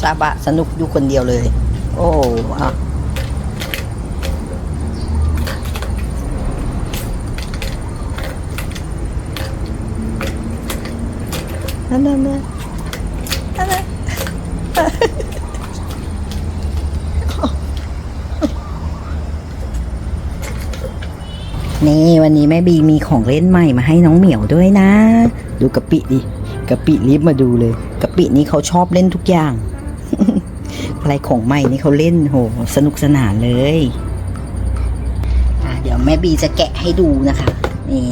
ซาบะสนุกอยู่คนเดียวเลย โอ้อะนั่นนั่นนั่นนี่วันนี้แม่บีมีของเล่นใหม่มาให้น้องเหมียวด้วยนะ ดูกะปิดิกะปิรีบมาดูเลยกะปินี้เขาชอบเล่นทุกอย่าง อะไรของใหม่นี่เขาเล่นโห สนุกสนานเลยอะเดี๋ยวแม่บีจะแกะให้ดูนะคะนี่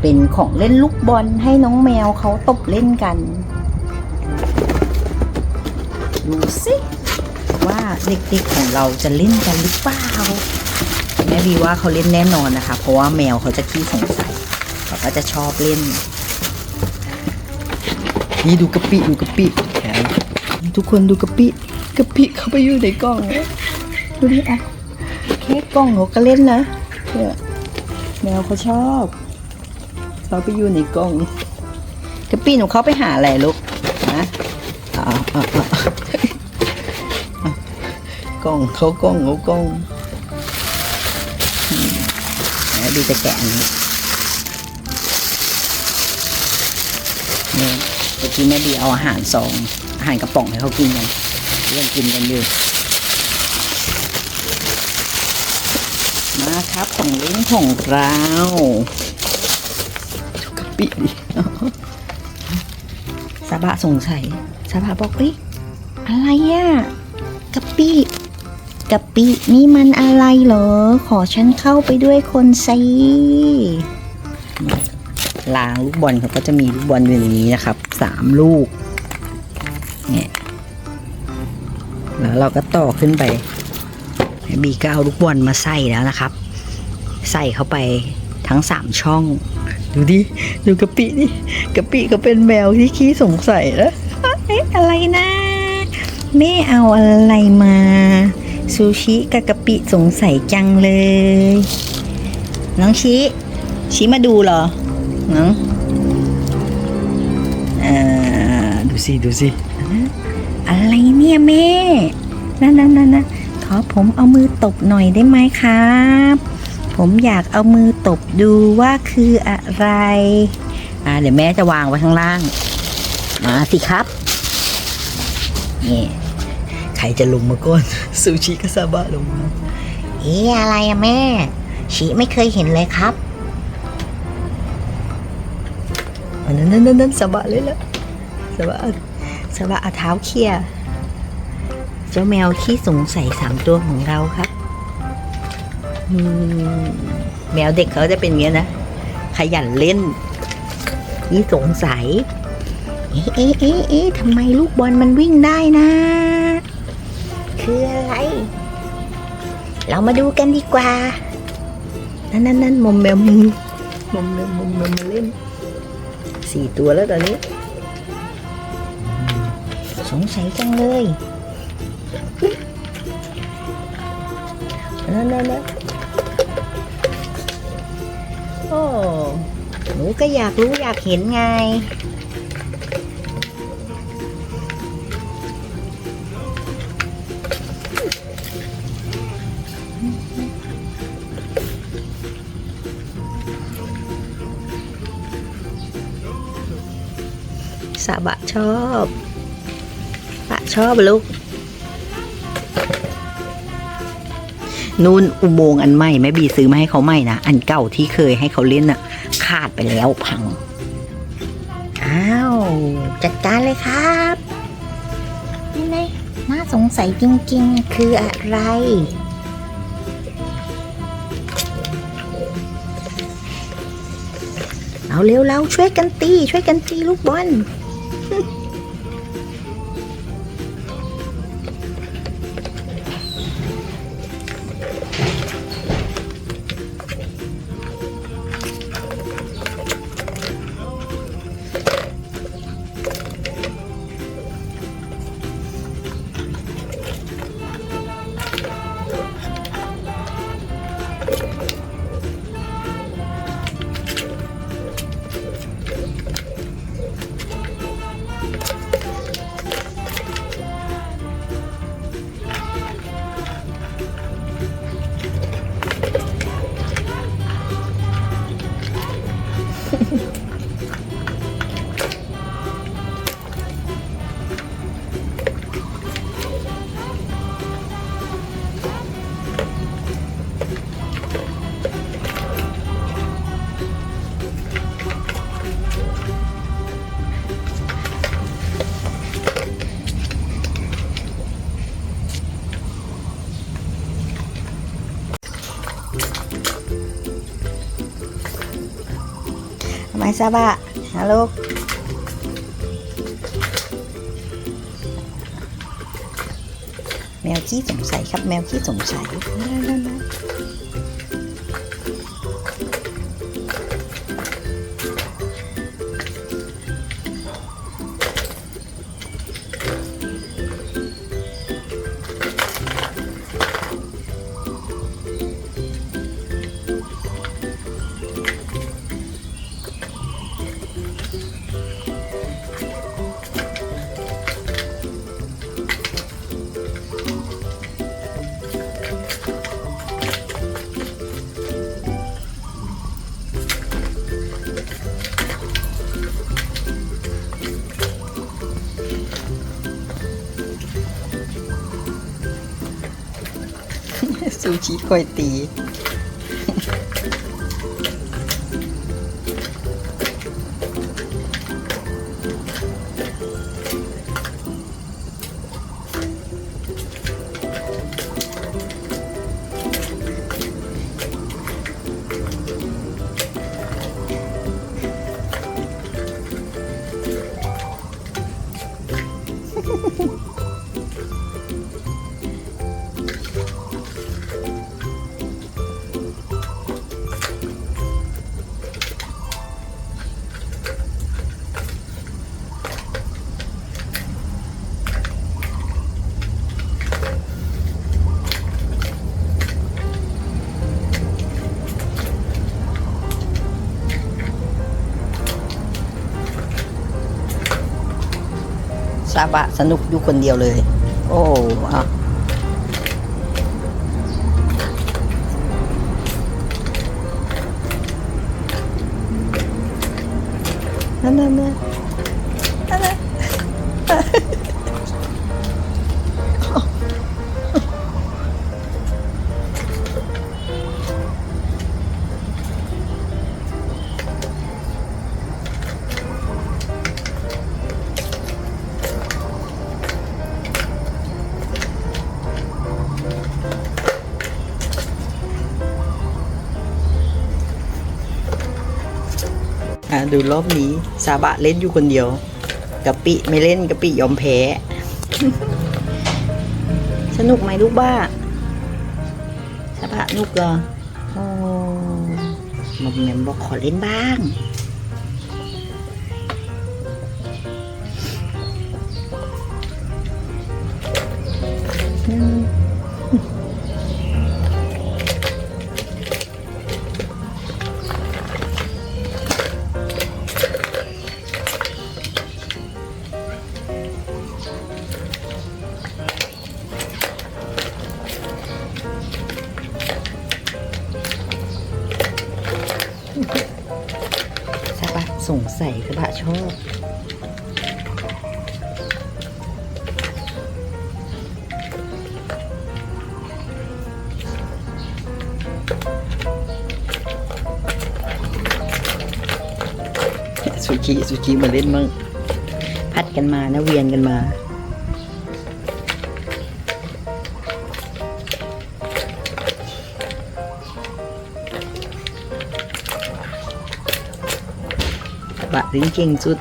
เป็นของเล่นลูกบอลให้น้องแมวเขาตบเล่นกัน ดูสิว่าเด็กๆของเราจะเล่นกันหรือเปล่าแม่บีว่าเขาเล่นแน่นอนนะคะ เพราะว่าแมวเขาจะขี้สงสัยเขาก็จะชอบเล่น นี่ดูกะปิดูกะปิแขนทุกคนดูกะปิ กะปิเข้าไปอยู่ในกล่องดูดิอะแค่กล่องเขาก็เล่นนะเนี่ยแมวเขาชอบเขาไปอยู่ในกล่องกะปิหนูเขาไปหาอะไรลูกนะอ่าอ่าอ่าอะกล่องเขากล่องเขากล่องแล้วดูจะแกะอันนี้เนี่ยเมื่อกี้แม่ดีเอาอาหารซองอาหารกระป๋องให้เขากินกัน รื่องกินกันอยู่มาครับของเล่นของเราดูกะปิดิสาบะสงสัยสาบะบอกเอ้ยอะไรอะกะปิกะปินี่มันอะไรเหรอ ขอฉันเข้าไปด้วยคนสิลางลูกบอลเขาก็จะมีลูกบอลอยู่ในนี้นะครับสามลูกเนี่ย แล้วเราก็ต่อขึ้นไป บีก็เอาลูกบอลมาใส่แล้วนะครับ ใส่เข้าไปทั้งสามช่อง ดูดิ ดูกะปิดิกะปิก็เป็นแมวที่ขี้สงสัยนะเอ๊ะอะไรนะแม่เอาอะไรมา ซูชิกับกะปิสงสัยจังเลย น้องชิชิมาดูเหรอน้องอ่าดูสิ ดูสิ อะไรเนี่ยแม่นั่นนั่นนั่นนะขอผมเอามือตบหน่อยได้ไหมครับ ผมอยากเอามือตบดูว่าคืออะไร อ่าเดี๋ยวแม่จะวางไว้ข้างล่าง มาสิครับนี่ใครจะลงมาก่อนซูชิกับซาบะลงมาเอ๊ะอะไรอะแม่ชีไม่เคยเห็นเลยครับอันนั้นนั่นนั่นนั่นซาบะเลยละซาบะ ซาบะเอาเท้าเขี่ยเจ้าแมวที่สงสัยสามตัวของเราครับมแมวเด็กเขาจะเป็นอย่างนี้ยนะ ขยันเล่น นี่สงสัย เอ๊ะเอ๊ะเอ๊ะเอ๊ะทำไมลูกบอลมันวิ่งได้นะ คืออะไร เรามาดูกันดีกว่า นั่นนั่นนั่นมอมแมวมมอมแมมมอมแมมมาเล่นสี่ตัวแล้วตอนนี้ สงสัยจังเลยนั่นนั่นนั่นโอ้ หนูก็อยากรู้อยากเห็นไง สาบะชอบปะ ชอบลูกนู่นอุโมงค์อันใหม่แม่บีซื้อมาให้เขาใหม่นะอันเก่าที่เคยให้เขาเล่นน่ะ ขาดไปแล้วพังอ้าวจัดการเลยครับนี่ไงน่าสงสัยจริงๆ คืออะไร เอาเร็วแล้วช่วยกันตี ช่วยกันตีลูกบอล ซาบะฮัลโหลแมวขี้สงสัยครับแมวขี้สงสัย ซูชิคอ ซาบะสนุกอยู่คนเดียวเลย โอ้เอานั่นนั่นนั่น ดูรอบนี้ ซาบะเล่นอยู่คนเดียวกะปิไม่เล่นกะปิยอมแพ้ สนุกไหมลูกบ้า ซาบะนุกเหรอโอ้มอมแมมบอกขอเล่นบ้าง สงสัยกระบะชอบ สุกี้สุกี้มาเล่นมั่งพัดกันมานะเวียนกันมา บะริงเก่งสุด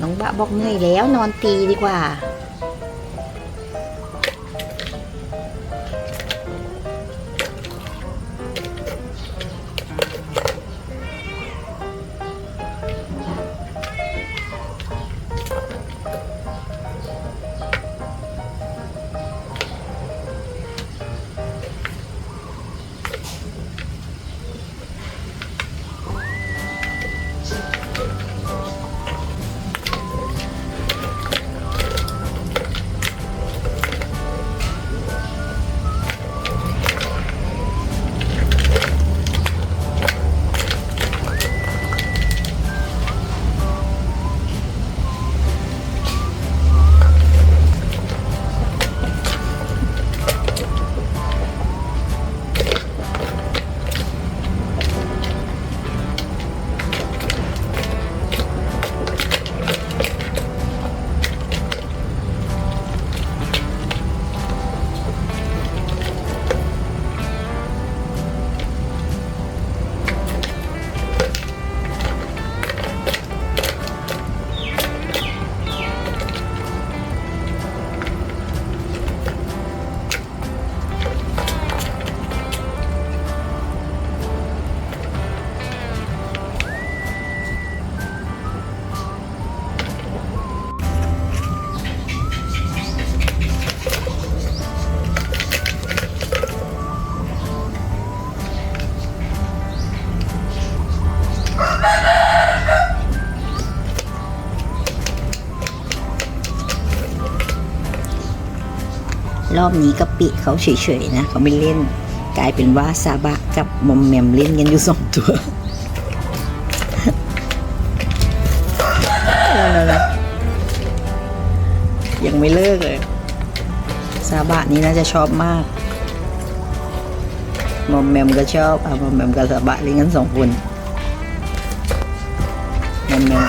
น้องบะบอกเหนื่อยแล้วนอนตีดีกว่า รอบนี้กะปิเขาเฉยๆนะเขาไม่เล่น กลายเป็นว่าซาบะกับมอมแมมเล่นกันอยู่สองตัวนั่นๆๆยังไม่เลิกเลยซาบะนี้น่าจะชอบมากมอมแมมก็ชอบอะมอมแมมกับซาบะเล่นกันสองคนมอมแมม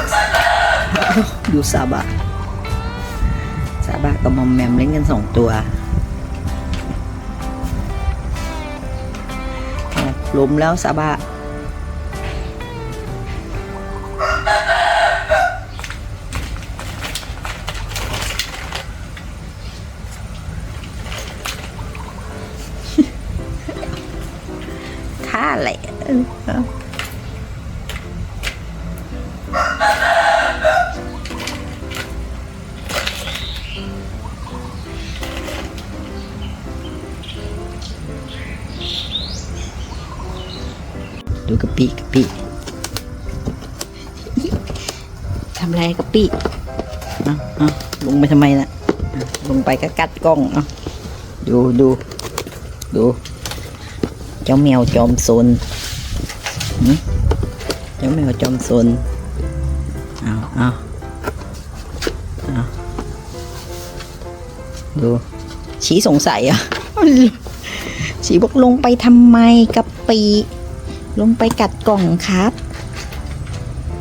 ดูซาบะซาบะกับมอมแมมเล่นกันสองตัว ล้มแล้วซาบะ ดูกะปิกะปิทำอะไรกะปิเอาเอาลงไปทำไมนะอะลงไปก็กัดกล้องเอาดูดูดู เจ้าแมวจอมซนเจ้าแมวจอมซนเอาเอาเอาดู ชี้สงสัยอะชี้บอกลงไปทำไมกะปี ลงไปกัดกล่องครับ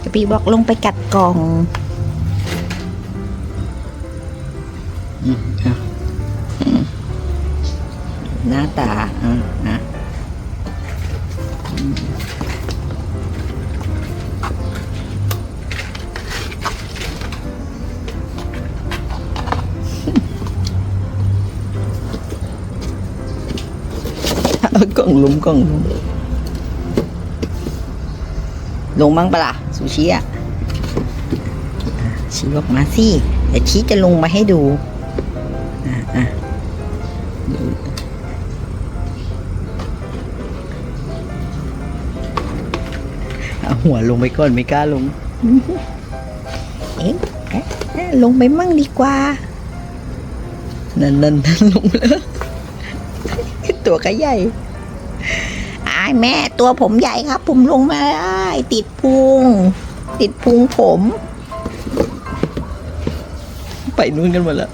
กะปีบอกลงไปกัดกล่องอืมเอาอืมหน้าตาอะอะเอากล่องลุมกล่องลุม ลงบ้างปะล่ะซูชิอะอะชี้บอกมาสิเดี๋ยวชี้จะลงมาให้ดูอะอะดูเอาหัวลงไปก่อนไม่กล้าลงเอ๊ะเอ๊ะเอ๊ะลงไปมั่งดีกว่า นั่นนั่นนั่นลงไปแล้วตัวก็ใหญ่อาย แม่ตัวผมใหญ่ครับผมลงมาได้ติดพุง ติดพุงผม ไปนู่นกันหมดแล้ว